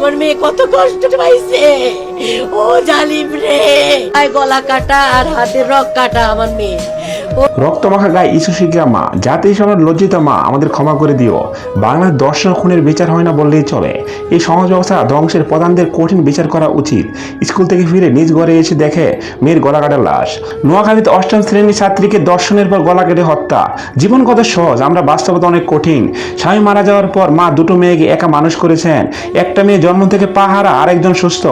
আমার মেয়ে কত কষ্ট পাইছে। ও জালিম রে। গলা কাটা আর হাতে রক কাটা আমার মেয়ে। রক্তমাখা গায়ে ইস্যু শিখা মা এই সময় লজ্জিত মা, আমাদের ক্ষমা করে দিও। বাংলার দর্শন খুনের বিচার হয় না বললেই চলে। এই সমাজ ব্যবস্থা ধ্বংসের প্রধানদের কঠিন বিচার করা উচিত। স্কুল থেকে ফিরে নিজ ঘরে এসে দেখে মেয়ের গলা কাটা লাশ। নোয়াখালীতে অষ্টম শ্রেণির ছাত্রীকে দর্শনের পর গলা কেটে হত্যা। জীবন কত সহজ, আমরা বাস্তবতা অনেক কঠিন। স্বামী মারা যাওয়ার পর মা দুটো মেয়েকে একা মানুষ করেছেন। একটা মেয়ে জন্ম থেকে পাহারা, আরেকজন সুস্থ।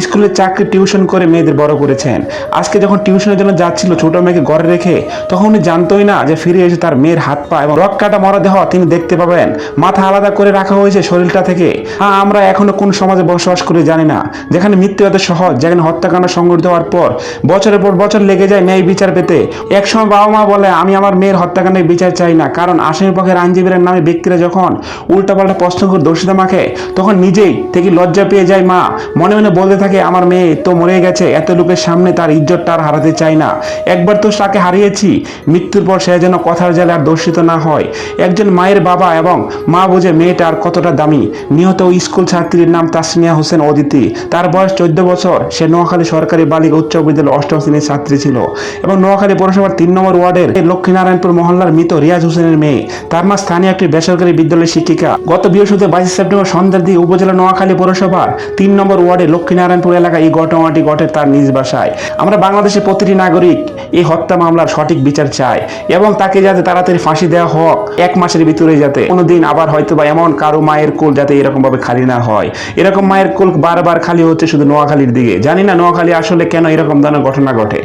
স্কুলে চাকরি, টিউশন করে মেয়েদের বড় করেছেন। আজকে যখন টিউশনের জন্য যাচ্ছিল, ছোট মেয়েকে ঘরে রেখে তখন উনি জানতোই না যে ফিরে এসে তার মেয়ের হাত পা এবং রক কাটা মরদেহ তিনি দেখতে পাবেন। মাথা আলাদা করে রাখা হয়েছে শরীরটা থেকে। হ্যাঁ আমরা এখনও কোন সমাজে বসবাস করে জানি না। যেখানে মৃত্যু এত সহজ, যেখানে হত্যাকাণ্ড সংঘটিত হওয়ার পর বছরের পর বছর লেগে যায় ন্যায় বিচার পেতে। একসময় বাবা মা বলে, আমি আমার মেয়ের হত্যাকাণ্ডের বিচার চাই না। কারণ আসামি পক্ষের আইনজীবীর নামে ব্যক্তিরা যখন উল্টাপাল্টা প্রশ্ন করে দোষিতা মাখে, তখন নিজেই থেকে লজ্জা পেয়ে যায় মা। মনে মনে বলতে থাকে, আমার মেয়ে তো মরে গেছে এত লোকের সামনে তার ইজ্জতটা আর হারাতে চাই না। একবার তো তাকে হারিয়েছি মৃত্যুর পর সে যেন কথার জালে আর দর্শিত না হয়। একজন মায়ের বাবা এবং মা বোঝে মেয়েটা আর কতটা দামি। নিহত স্কুল ছাত্রীর নাম তাসনিয়া হোসেন অদিতি। তার বয়স চোদ্দ বছর। সে নোয়াখালী সরকারি বালিকা উচ্চ বিদ্যালয় অষ্টম শ্রেণির ছাত্রী ছিল এবং নোয়াখালী পৌরসভার তিন নম্বর ওয়ার্ডের লক্ষ্মীনারায়ণপুর মহল্লার মৃত রিয়াজ হোসেনের মেয়ে। তার মা স্থানীয় একটি বেসরকারি বিদ্যালয়ের শিক্ষিকা। গত বৃহস্পতিবার বাইশে সেপ্টেম্বর সন্ধ্যার দিকে উপজেলা নোয়াখালী পৌরসভার তিন নম্বর ওয়ার্ডে লক্ষ্মীনারায়ণপুর এলাকায় এই ঘটনাটি ঘটে তার নিজ বাসায়। আমরা বাংলাদেশের প্রতিটি নাগরিক এই হত্যা মামলার সঠিক বিচার চায় এবং তাকে যাতে তাড়াতাড়ি ফাঁসি দেওয়া হোক এক মাসের ভিতরে যাতে কোনোদিন আবার হয়তো বা এমন কারও মায়ের কোল যাতে এরকম ভাবে খালি না হয়। এরকম মায়ের কোল বারবার খালি হচ্ছে শুধু নোয়াখালীর দিকে। জানি না নোয়াখালী আসলে কেন এরকম ধরনের ঘটনা ঘটে।